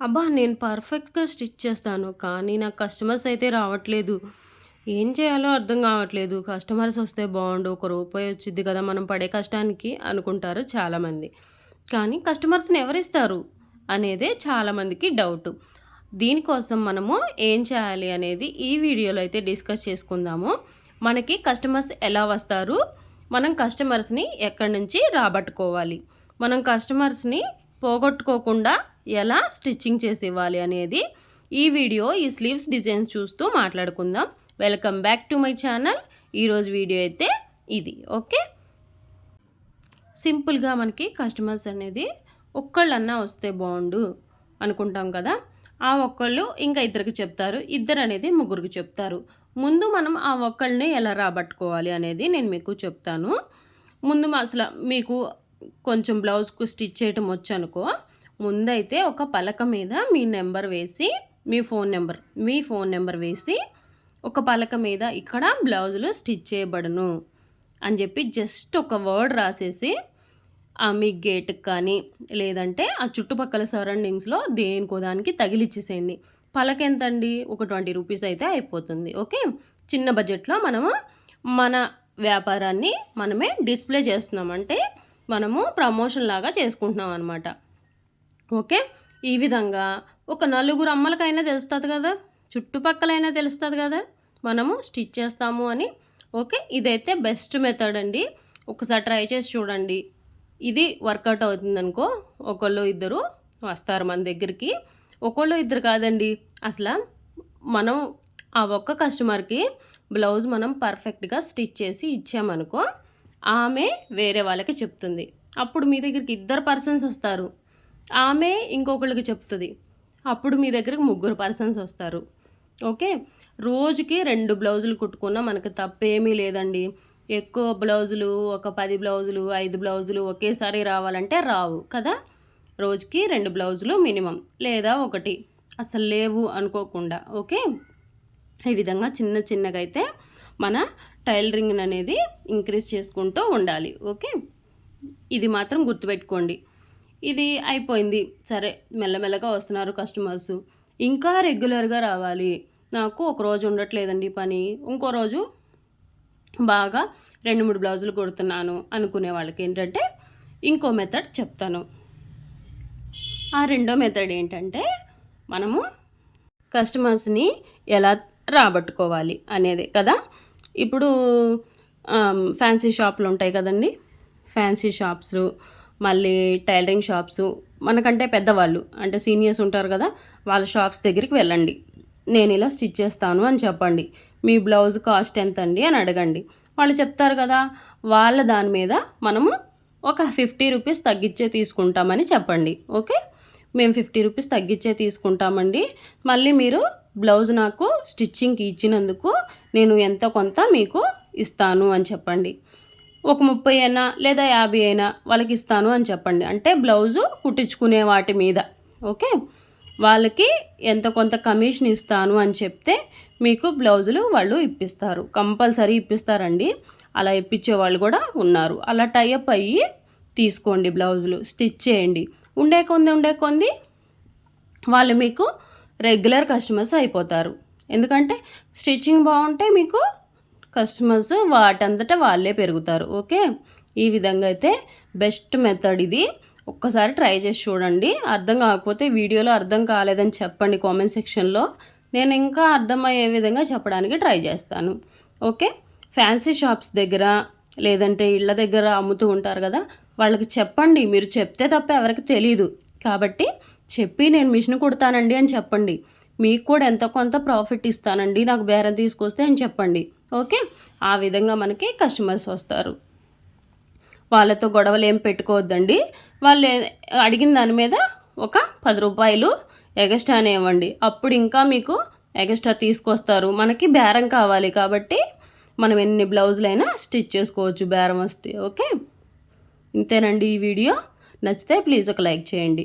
అబ్బా నేను పర్ఫెక్ట్గా స్టిచ్ చేస్తాను కానీ నాకు కస్టమర్స్ అయితే రావట్లేదు. ఏం చేయాలో అర్థం కావట్లేదు. కస్టమర్స్ వస్తే బాగుండు ఒక రూపాయి వచ్చింది కదా మనం పడే కష్టానికి అనుకుంటారు చాలామంది. కానీ కస్టమర్స్ని ఎవరిస్తారు అనేదే చాలామందికి డౌట్. దీనికోసం మనము ఏం చేయాలి అనేది ఈ వీడియోలో అయితే డిస్కస్ చేసుకుందాము. మనకి కస్టమర్స్ ఎలా వస్తారు? మనం కస్టమర్స్ని ఎక్కడి నుంచి రాబట్టుకోవాలి? మనం కస్టమర్స్ని పోగొట్టుకోకుండా ఎలా స్టిచ్చింగ్ చేసి ఇవ్వాలి అనేది ఈ వీడియో ఈ స్లీవ్స్ డిజైన్స్ చూస్తూ మాట్లాడుకుందాం. Welcome back to my channel. ఈరోజు వీడియో అయితే ఇది ఓకే? సింపుల్గా మనకి కస్టమర్స్ అనేది ఒక్కళ్ళన్నా వస్తే బాగుండు అనుకుంటాం కదా. ఆ ఒక్కళ్ళు ఇంకా ఇద్దరికి చెప్తారు ఇద్దరు అనేది ముగ్గురికి చెప్తారు. ముందు మనం ఆ ఒక్కళ్ళని ఎలా రాబట్టుకోవాలి అనేది నేను మీకు చెప్తాను. ముందు అసలు మీకు కొంచెం బ్లౌజ్కు స్టిచ్ చేయటం వచ్చనుకో ముందైతే ఒక పలక మీద మీ నెంబర్ వేసి మీ ఫోన్ నెంబర్ మీ ఫోన్ నెంబర్ వేసి ఒక పలక మీద ఇక్కడ బ్లౌజులు స్టిచ్ చేయబడను అని చెప్పి జస్ట్ ఒక వర్డ్ రాసేసి ఆ మీ గేట్కి కానీ లేదంటే ఆ చుట్టుపక్కల సరౌండింగ్స్లో దేనికో దానికి తగిలిచ్చేసేయండి. పలక ఎంత అండి ఒక ట్వంటీ రూపీస్ అయితే అయిపోతుంది. ఓకే? చిన్న బడ్జెట్లో మనము మన వ్యాపారాన్ని మనమే డిస్ప్లే చేస్తున్నాం. అంటే మనము ప్రమోషన్ లాగా చేసుకుంటున్నాం అనమాట ఓకే? ఈ విధంగా ఒక నలుగురు అమ్మలకైనా తెలుస్తుంది కదా? చుట్టుపక్కలైనా తెలుస్తుంది కదా? మనము స్టిచ్ చేస్తాము అని. ఓకే? ఇదైతే బెస్ట్ మెథడ్ అండి. ఒకసారి ట్రై చేసి చూడండి. ఇది వర్కౌట్ అవుతుందనుకో ఒకళ్ళు ఇద్దరు వస్తారు మన దగ్గరికి. ఒకళ్ళు ఇద్దరు కాదండి. అసలు మనం ఆ ఒక్క కస్టమర్కి బ్లౌజ్ మనం పర్ఫెక్ట్గా స్టిచ్ చేసి ఇచ్చామనుకో ఆమె వేరే వాళ్ళకి చెప్తుంది. అప్పుడు మీ దగ్గరికి ఇద్దరు పర్సన్స్ వస్తారు. ఆమె ఇంకొకళ్ళకి చెప్తుంది. అప్పుడు మీ దగ్గరకు ముగ్గురు పర్సన్స్ వస్తారు. ఓకే? రోజుకి రెండు బ్లౌజులు కుట్టుకున్నా మనకు తప్పేమీ లేదండి. ఎక్కువ బ్లౌజులు ఒక పది బ్లౌజులు ఐదు బ్లౌజులు ఒకేసారి రావాలంటే రావు కదా? రోజుకి రెండు బ్లౌజులు మినిమం లేదా ఒకటి. అసలు లేవు అనుకోకుండా. ఓకే? ఈ విధంగా చిన్న చిన్నగా అయితే మన టైలరింగ్ అనేది ఇంక్రీజ్ చేసుకుంటూ ఉండాలి ఓకే? ఇది మాత్రం గుర్తుపెట్టుకోండి. ఇది అయిపోయింది. సరే మెల్లమెల్లగా వస్తున్నారు కస్టమర్స్. ఇంకా రెగ్యులర్గా రావాలి. నాకు ఒక రోజు ఉండట్లేదండి పని. ఇంకో రోజు బాగా రెండు మూడు బ్లౌజులు కుడుతున్నాను అనుకునే వాళ్ళకి ఏంటంటే ఇంకో మెథడ్ చెప్తాను. ఆ రెండో మెథడ్ ఏంటంటే మనము కస్టమర్స్ని ఎలా రాబట్టుకోవాలి అనేది కదా? ఇప్పుడు ఫ్యాన్సీ షాపులు ఉంటాయి కదండి. ఫ్యాన్సీ షాప్స్ మళ్ళీ టైలరింగ్ షాప్స్ మనకంటే పెద్దవాళ్ళు అంటే సీనియర్స్ ఉంటారు కదా వాళ్ళ షాప్స్ దగ్గరికి వెళ్ళండి. నేను ఇలా స్టిచ్ చేస్తాను అని చెప్పండి. మీ బ్లౌజ్ కాస్ట్ ఎంత అండి అని అడగండి. వాళ్ళు చెప్తారు కదా వాళ్ళ దాని మీద మనము ఒక ఫిఫ్టీ రూపీస్ తగ్గించే తీసుకుంటామని చెప్పండి. ఓకే మేము ఫిఫ్టీ రూపీస్ తగ్గించే తీసుకుంటామండి. మళ్ళీ మీరు బ్లౌజ్ నాకు స్టిచ్చింగ్కి ఇచ్చినందుకు నేను ఎంత కొంత మీకు ఇస్తాను అని చెప్పండి. ఒక ముప్పై అయినా లేదా యాభై అయినా వాళ్ళకి ఇస్తాను అని చెప్పండి. అంటే బ్లౌజు కుట్టించుకునే వాటి మీద ఓకే? వాళ్ళకి ఎంత కొంత కమిషన్ ఇస్తాను అని చెప్తే మీకు బ్లౌజులు వాళ్ళు ఇప్పిస్తారు. కంపల్సరీ ఇప్పిస్తారండి. అలా ఇప్పించే వాళ్ళు కూడా ఉన్నారు. అలా టైఅప్ అయ్యి తీసుకోండి బ్లౌజులు స్టిచ్ చేయండి. ఉండే కొంది ఉండే కొంది వాళ్ళు మీకు రెగ్యులర్ కస్టమర్స్ అయిపోతారు. ఎందుకంటే స్టిచ్చింగ్ బాగుంటే మీకు కస్టమర్స్ వాటంతటా వాళ్ళే పెరుగుతారు. ఓకే? ఈ విధంగా అయితే బెస్ట్ మెథడ్ ఇది. ఒక్కసారి ట్రై చేసి చూడండి. అర్థం కాకపోతే వీడియోలో అర్థం కాలేదని చెప్పండి కామెంట్ సెక్షన్లో. నేను ఇంకా అర్థమయ్యే విధంగా చెప్పడానికి ట్రై చేస్తాను. ఓకే? ఫ్యాన్సీ షాప్స్ దగ్గర లేదంటే ఇళ్ళ దగ్గర అమ్ముతూ ఉంటారు కదా వాళ్ళకి చెప్పండి మీరు చెప్తే తప్ప ఎవరికి తెలియదు కాబట్టి చెప్పి నేను మిషన్ కుడతానండి అని చెప్పండి. మీకు కూడా ఎంతో కొంత ప్రాఫిట్ ఇస్తానండి నాకు బేరం తీసుకొస్తే అని చెప్పండి. ఓకే? ఆ విధంగా మనకి కస్టమర్స్ వస్తారు. వాళ్ళతో గొడవలు ఏం పెట్టుకోవద్దండి. వాళ్ళు అడిగిన దాని మీద ఒక పది రూపాయలు ఎగస్ట్రానే ఇవ్వండి అప్పుడు ఇంకా మీకు ఎగస్ట్రా తీసుకొస్తారు. మనకి బేరం కావాలి కాబట్టి మనం ఎన్ని బ్లౌజులైనా స్టిచ్ చేసుకోవచ్చు బేరం వస్తే. ఓకే? ఇంతేనండి ఈ వీడియో. నచ్చితే ప్లీజ్ ఒక లైక్ చేయండి.